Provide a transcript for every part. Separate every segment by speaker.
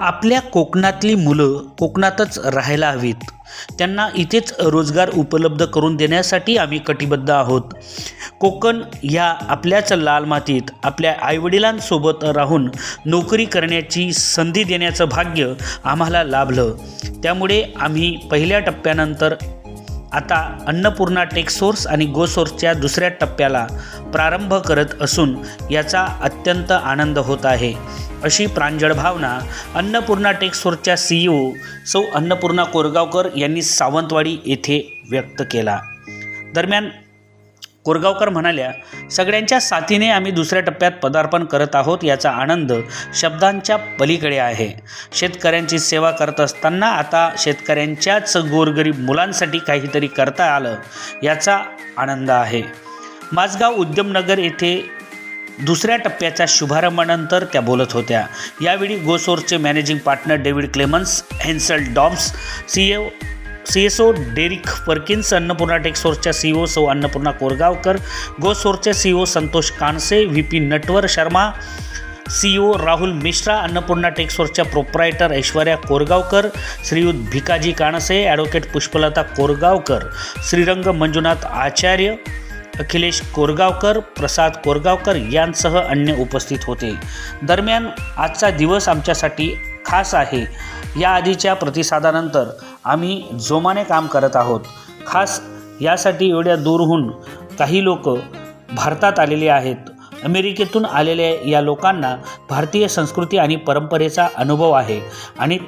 Speaker 1: आपल्या कोकणातली मुलं कोकणातच राहायला हवीत. त्यांना इथेच रोजगार उपलब्ध करून देण्यासाठी आम्ही कटिबद्ध आहोत. कोकण ह्या आपल्याच लाल मातीत आपल्या आईवडिलांसोबत राहून नोकरी करण्याची संधी देण्याचं भाग्य आम्हाला लाभलं. त्यामुळे आम्ही पहिल्या टप्प्यानंतर आता अन्नपूर्णा टेकसोर्स आणि गोसोर्सच्या दुसऱ्या टप्प्याला प्रारंभ करत असून याचा अत्यंत आनंद होत आहे. अशी प्रांजळ भावना अन्नपूर्णा टेक्सफोर्सच्या सी ई ओ सौ अन्नपूर्णा कोरगावकर यांनी सावंतवाडी येथे व्यक्त केला. दरम्यान कोरगावकर म्हणाल्या सगळ्यांच्या साथीने आम्ही दुसऱ्या टप्प्यात पदार्पण करत आहोत याचा आनंद शब्दांच्या पलीकडे आहे. शेतकऱ्यांची सेवा करत असताना आता शेतकऱ्यांच्याच गोरगरीब मुलांसाठी काहीतरी करता आलं याचा आनंद आहे. माझगाव उद्यमनगर येथे दुसऱ्या टप्प्याच्या शुभारंभानंतर त्या बोलत होत्या. यावेळी गोसोर्सचे managing partner David Clemens Hensel Doms C A C S O Derrick Perkins Annapurna टेक्सोर्सच्या C O सौ Annapurna Korgaonkar गोसोरचे C O Santosh Kanse V P Natwar Sharma C O Rahul Mishra Annapurna टेक्सोर्सच्या proprietor Aishwarya Korgaonkar श्रीयुत भिकाजी काणसे ॲडव्होकेट पुष्पलता कोरगावकर श्रीरंग मंजुनाथ आचार्य अखिलेश कोरगावकर प्रसाद कोरगावकर यांसह अन्य उपस्थित होते. दरम्यान आजचा दिवस आमच्यासाठी खास आहे. या आधीच्या प्रतिसादानंतर आम्ही जोमाने काम करत आहोत. खास यासाठी एवढ्या दूरहून काही लोक भारतात आलेले आहेत. अमेरिकेतून आलेल्या या लोकांना भारतीय संस्कृती आणि परंपरेचा अनुभव आहे आणि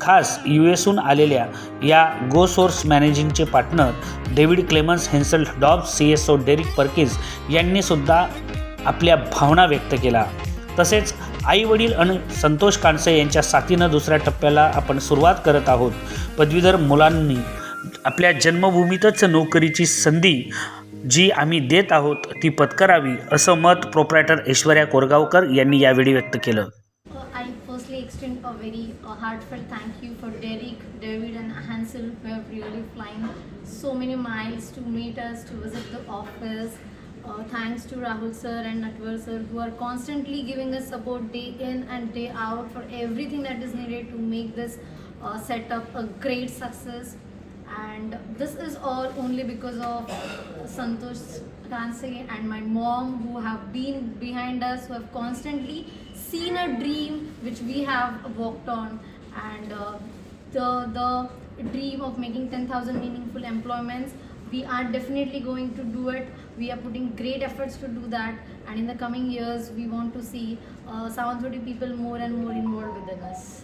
Speaker 1: खास यू एसहून आलेल्या या go source मॅनेजिंगचे partner David Clemens Hensel Dobbs C S O Derrick Perkins यांनीसुद्धा आपल्या भावना व्यक्त केला तसेच आई वडील आणि संतोष कानसे यांच्या साथीनं दुसऱ्या टप्प्याला आपण सुरुवात करत आहोत. पदवीधर मुलांनी आपल्या जन्मभूमीतच नोकरीची संधी जी आम्ही देत आहोत ती पत्करावी असं मत प्रोप्रायटर ऐश्वर्या कोरगावकर यांनी यावेळी व्यक्त केलं.
Speaker 2: Very uh, heartfelt thank you for Derek, David, and Hansel who have really flying so many miles to meet us to visit the office. Uh, thanks to Rahul sir and Natwar sir who are constantly giving us support day in and day out for everything that is needed to make this uh, setup a great success. And this is all only because of Santosh Kanse and my mom who have been behind us, who have constantly seen a dream which we have walked on, and uh, the the dream of making 10,000 meaningful employments. We are definitely going to do it. We are putting great efforts to do that, and in the coming years, we want to see uh, Sawantwadi people more and more involved within us.